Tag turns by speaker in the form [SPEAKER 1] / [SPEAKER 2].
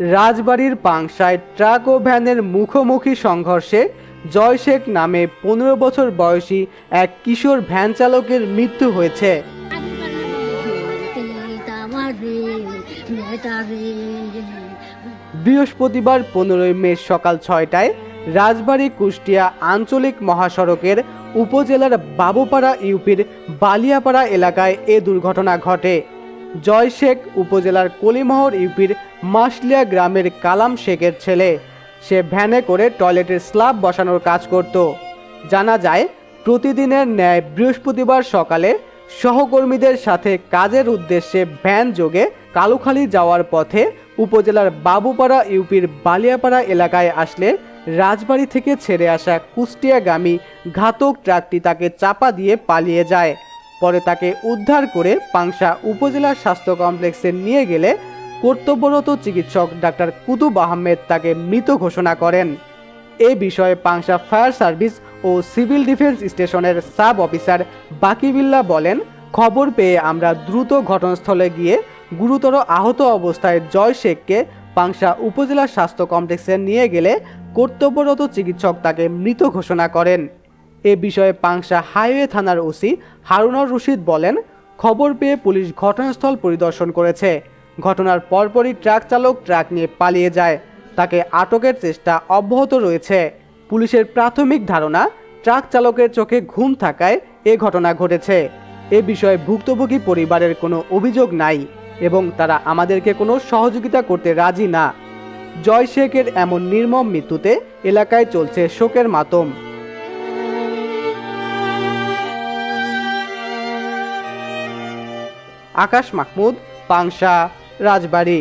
[SPEAKER 1] রাজবাড়ির পাংশায় ট্রাক ও ভ্যানের মুখোমুখি সংঘর্ষে জয় শেখ নামে পনেরো বছর বয়সী এক কিশোর ভ্যান চালকের মৃত্যু হয়েছে। বৃহস্পতিবার পনেরোই মে সকাল ছয়টায় রাজবাড়ী কুষ্টিয়া আঞ্চলিক মহাসড়কের উপজেলার বাবুপাড়া ইউপির বালিয়াপাড়া এলাকায় এ দুর্ঘটনা ঘটে। জয় শেখ উপজেলার কলিমহর ইউপির মাসলিয়া গ্রামের কালাম শেখের ছেলে। সে ভ্যানে করে টয়লেটের স্ল্যাব বসানোর কাজ করত। জানা যায়, প্রতিদিনের ন্যায় বৃহস্পতিবার সকালে সহকর্মীদের সাথে কাজের উদ্দেশ্যে ভ্যান যোগে কালুখালী যাওয়ার পথে উপজেলার বাবুপাড়া ইউপির বালিয়াপাড়া এলাকায় আসলে রাজবাড়ি থেকে ছেড়ে আসা কুষ্টিয়াগামী ঘাতক ট্রাকটি তাকে চাপা দিয়ে পালিয়ে যায়। পরে তাকে উদ্ধার করে পাংশা উপজেলা স্বাস্থ্য কমপ্লেক্সে নিয়ে গেলে কর্তব্যরত চিকিৎসক ডাক্তার কুতুব আহমেদ তাকে মৃত ঘোষণা করেন। এ বিষয়ে পাংশা ফায়ার সার্ভিস ও সিভিল ডিফেন্স স্টেশনের সাব অফিসার বাকিবিল্লা বলেন, খবর পেয়ে আমরা দ্রুত ঘটনাস্থলে গিয়ে গুরুতর আহত অবস্থায় জয় শেখকে পাংশা উপজেলা স্বাস্থ্য কমপ্লেক্সে নিয়ে গেলে কর্তব্যরত চিকিৎসক তাকে মৃত ঘোষণা করেন। এ বিষয়ে পাংশা হাইওয়ে থানার ওসি হারুনর রশিদ বলেন, খবর পেয়ে পুলিশ ঘটনাস্থল পরিদর্শন করেছে। ঘটনার পরপরই ট্রাক চালক ট্রাক নিয়ে পালিয়ে যায়। তাকে আটকের চেষ্টা অব্যাহত রয়েছে। পুলিশের প্রাথমিক ধারণা, ট্রাক চালকের চোখে ঘুম থাকায় এ ঘটনা ঘটেছে। এ বিষয়ে ভুক্তভোগী পরিবারের কোনো অভিযোগ নাই এবং তারা আমাদেরকে কোনো সহযোগিতা করতে রাজি না। জয় শেখের এমন নির্মম মৃত্যুতে এলাকায় চলছে শোকের মাতম। আকাশ মাহমুদ পাংশা রাজবাড়ী।